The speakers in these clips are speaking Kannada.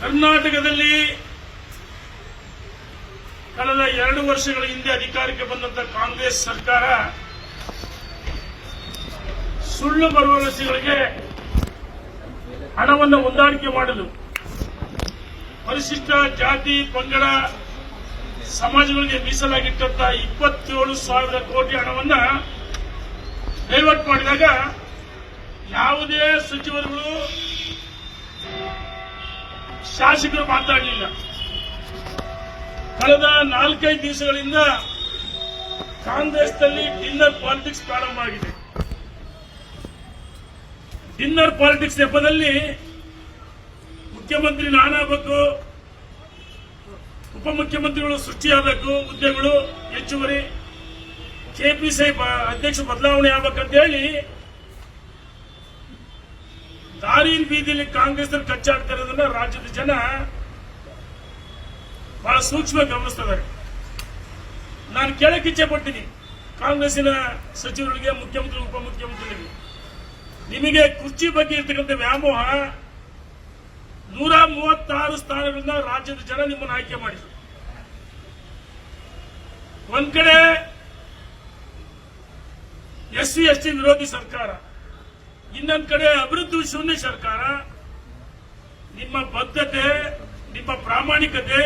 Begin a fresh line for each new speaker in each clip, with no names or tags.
ಕರ್ನಾಟಕದಲ್ಲಿ ಕಳೆದ ಎರಡು ವರ್ಷಗಳ ಹಿಂದೆ ಅಧಿಕಾರಕ್ಕೆ ಬಂದಂತ ಕಾಂಗ್ರೆಸ್ ಸರ್ಕಾರ ಸುಳ್ಳು ಭರವಸೆಗಳಿಗೆ ಹಣವನ್ನು ಹೊಂದಾಣಿಕೆ ಮಾಡಲು ಪರಿಶಿಷ್ಟ ಜಾತಿ, ಪಂಗಡ ಸಮಾಜಗಳಿಗೆ ಮೀಸಲಾಗಿಟ್ಟಂತ ಇಪ್ಪತ್ತೇಳು ಸಾವಿರ ಕೋಟಿ ಹಣವನ್ನ ಡೈವರ್ಟ್ ಮಾಡಿದಾಗ ಯಾವುದೇ ಸಚಿವರುಗಳು ಶಾಸಕರು ಮಾತಾಡಲಿಲ್ಲ ಕಳೆದ ನಾಲ್ಕೈದು ದಿವಸಗಳಿಂದ ಕಾಂಗ್ರೆಸ್ನಲ್ಲಿ ಡಿನ್ನರ್ ಪಾಲಿಟಿಕ್ಸ್ ಪ್ರಾರಂಭ ಆಗಿದೆ. ಡಿನ್ನರ್ ಪಾಲಿಟಿಕ್ಸ್ ನೆಪದಲ್ಲಿ ಮುಖ್ಯಮಂತ್ರಿ ನಾನಾಗಬೇಕು, ಉಪಮುಖ್ಯಮಂತ್ರಿಗಳು ಸೃಷ್ಟಿಯಾಗಬೇಕು, ಹುದ್ದೆಗಳು ಹೆಚ್ಚುವರಿ ಕೆಪಿಸಿ ಅಧ್ಯಕ್ಷ ಬದಲಾವಣೆ ಆಗ್ಬೇಕಂತ ಹೇಳಿ ದಾರಿ ಬೀದಿಲಿ ಕಾಂಗ್ರೆಸ್ ಕಚ್ಚಾಡ್ತಾ ಇರೋದನ್ನ ರಾಜ್ಯದ ಜನ ಬಹಳ ಸೂಕ್ಷ್ಮ ಗಮನಿಸ್ತಿದ್ದಾರೆ ನಾನು ಕೇಳಕ್ಕೆ ಇಚ್ಛೆ ಪಡ್ತೀನಿ ಕಾಂಗ್ರೆಸ್ಸಿನ ಸಚಿವರಿಗೆ ಮುಖ್ಯಮಂತ್ರಿ, ಉಪಮುಖ್ಯಮಂತ್ರಿಗಳಿಗೆ. ನಿಮಗೆ ಕುರ್ಚಿ ಬಗ್ಗೆ ಇರ್ತಕ್ಕಂಥ ವ್ಯಾಮೋಹ ನೂರ ಮೂವತ್ತಾರು ಸ್ಥಾನಗಳಿಂದ ರಾಜ್ಯದ ಜನ ನಿಮ್ಮನ್ನು ಆಯ್ಕೆ ಮಾಡಿದರು. ಒಂದ್ ಕಡೆ ಎಸ್ ಸಿ ಎಸ್ ಟಿ ವಿರೋಧಿ ಸರ್ಕಾರ ಇನ್ನೊಂದ್ ಕಡೆ ಅಭಿವೃದ್ಧಿ ಶೂನ್ಯ ಸರ್ಕಾರ, ನಿಮ್ಮ ಬದ್ಧತೆ, ನಿಮ್ಮ ಪ್ರಾಮಾಣಿಕತೆ,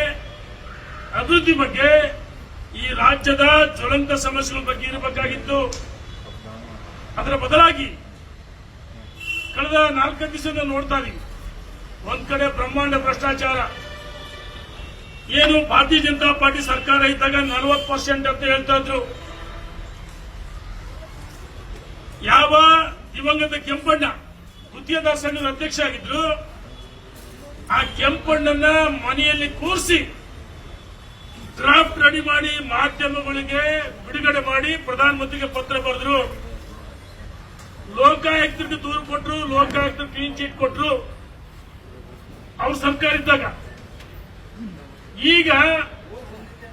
ಅಭಿವೃದ್ಧಿ ಬಗ್ಗೆ ಈ ರಾಜ್ಯದ ಜ್ವಲಂತ ಸಮಸ್ಯೆಗಳ ಬಗ್ಗೆ ಇರಬೇಕಾಗಿತ್ತು. ಅದರ ಬದಲಾಗಿ ಕಳೆದ ನಾಲ್ಕೈದು ದಿವಸದಿಂದ ನೋಡ್ತಾ ಇದೀವಿ. ಒಂದ್ ಕಡೆ ಬ್ರಹ್ಮಾಂಡ ಭ್ರಷ್ಟಾಚಾರ. ಏನು ಭಾರತೀಯ ಜನತಾ ಪಾರ್ಟಿ ಸರ್ಕಾರ ಇದ್ದಾಗ ನಲವತ್ತು ಪರ್ಸೆಂಟ್ ಅಂತ ಹೇಳ್ತಾ ಇದ್ರು. ಯಾವ ದಿವಂಗತ ಕೆಂಪಣ್ಣ ಸಂಘದ ಅಧ್ಯಕ್ಷ ಆಗಿದ್ರು ಆ ಕೆಂಪಣ್ಣನ ಮನೆಯಲ್ಲಿ ಕೂರಿಸಿ ಡ್ರಾಫ್ಟ್ ರೆಡಿ ಮಾಡಿ ಮಾಧ್ಯಮಗಳಿಗೆ ಬಿಡುಗಡೆ ಮಾಡಿ ಪ್ರಧಾನಮಂತ್ರಿಗೆ ಪತ್ರ ಬರೆದ್ರು. ಲೋಕಾಯುಕ್ತರಿಗೆ ದೂರು ಕೊಟ್ಟರು ಲೋಕಾಯುಕ್ತರು ಕ್ಲೀನ್ ಚೀಟ್ ಕೊಟ್ಟರು ಅವ್ರ ಸರ್ಕಾರ ಇದ್ದಾಗ. ಈಗ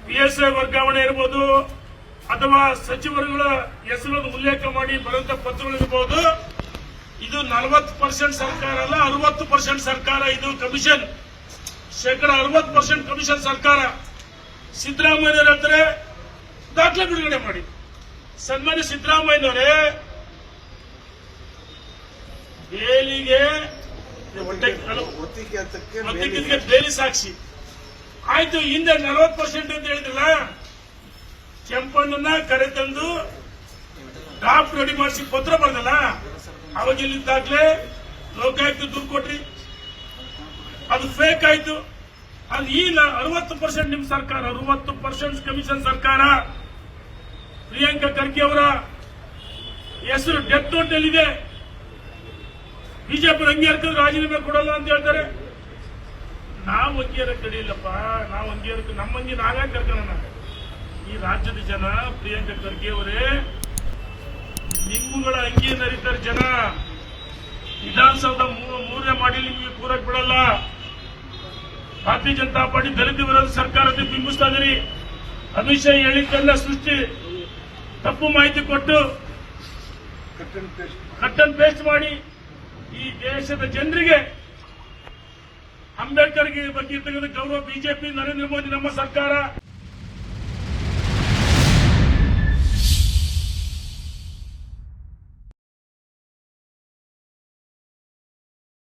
ಪಿ ಎಸ್ ಐ ವರ್ಗಾವಣೆ ಇರ್ಬೋದು ಅಥವಾ ಸಚಿವರುಗಳ ಹೆಸರನ್ನು ಉಲ್ಲೇಖ ಮಾಡಿ ಬರುವಂತ ಪತ್ರಗಳಿರ್ಬೋದು ಇದು ನಲವತ್ತು ಪರ್ಸೆಂಟ್ ಸರ್ಕಾರ ಅಲ್ಲ ಅರವತ್ತು ಪರ್ಸೆಂಟ್ ಸರ್ಕಾರ. ಇದು ಕಮಿಷನ್. ಶೇಕಡ ಅರವತ್ತು ಪರ್ಸೆಂಟ್ ಕಮಿಷನ್ ಸರ್ಕಾರ. ಸಿದ್ದರಾಮಯ್ಯ ಹತ್ರ ದಾಖಲೆ ಬಿಡುಗಡೆ ಮಾಡಿ. ಸನ್ಮಾನ್ಯ ಸಿದ್ದರಾಮಯ್ಯನವರೇ ಬೇಲಿಗೆ ಬೇಲಿ ಸಾಕ್ಷಿ. ಆಯ್ತು ಹಿಂದೆ ನಲವತ್ತು ಪರ್ಸೆಂಟ್ ಅಂತ ಹೇಳಿದ್ರಲ್ಲ ಕೆಂಪಣ್ಣನ ಕರೆತಂದು ಡ್ರಾಫ್ಟ್ ರೆಡಿ ಮಾಡಿಸಿ ಪತ್ರ ಬರ್ದಲ್ಲ, ಅವಾಗ ಇಲ್ಲಿದ್ದಾಗ್ಲೇ ಲೋಕಾಯುಕ್ತ ದುಡ್ಡು ಕೊಟ್ರಿ. ಅದು ಫೇಕ್ ಆಯ್ತು. ಅದು ಈ ಅರವತ್ತು ಪರ್ಸೆಂಟ್ ನಿಮ್ ಸರ್ಕಾರ, ಅರವತ್ತು ಪರ್ಸೆಂಟ್ ಕಮಿಷನ್ ಸರ್ಕಾರ. ಪ್ರಿಯಾಂಕಾ ಖರ್ಗೆ ಅವರ ಹೆಸರು ಡೆತ್ ನೋಟ್ನಲ್ಲಿದೆ ಬಿಜೆಪಿ ಹಂಗೆ ಇರ್ತದೆ ರಾಜೀನಾಮೆ ಕೊಡಲ್ಲ ಅಂತ ಹೇಳ್ತಾರೆ. ನಾವು ಅಂಗೀಕಾರ ಕಡಿಯಿಲ್ಲಪ್ಪ ನಾವು ಅಂಗೀಕಾರ ನಮ್ಮ ಹಂಗೆ ನಾವೇ ಕರ್ಕೊಳ್ಳೋಣ ಈ ರಾಜ್ಯದ ಜನ, ಪ್ರಿಯಾಂಕಾ ಖರ್ಗೆ ಅವರೇ, ನಿಮ್ಮಗಳ ಅಂಗಿ ನರಿತರ ಜನ. ವಿಧಾನಸೌಧ ಮೂರನೇ ಮಾಡಿ ನಿಮಗೆ ಕೂರಕ್ ಬಿಡಲ್ಲ. ಭಾರತೀಯ ಜನತಾ ಪಾರ್ಟಿ ದಲಿತ ವಿರೋಧ ಸರ್ಕಾರದ ಬಿಂಬಿಸ್ತಾ ಇದೀರಿ. ಅಮಿತ್ ಶಾ ಹೇಳಿದ್ದೆಲ್ಲ ಸೃಷ್ಟಿ, ತಪ್ಪು ಮಾಹಿತಿ ಕೊಟ್ಟು ಕಟ್ ಅಂಡ್ ಪೇಸ್ಟ್ ಮಾಡಿ ಈ ದೇಶದ ಜನರಿಗೆ ಅಂಬೇಡ್ಕರ್ಗೆ ಬಗ್ಗೆ ಇರ್ತಕ್ಕಂಥ ಗೌರವ ಬಿಜೆಪಿ, ನರೇಂದ್ರ ಮೋದಿ, ನಮ್ಮ ಸರ್ಕಾರ.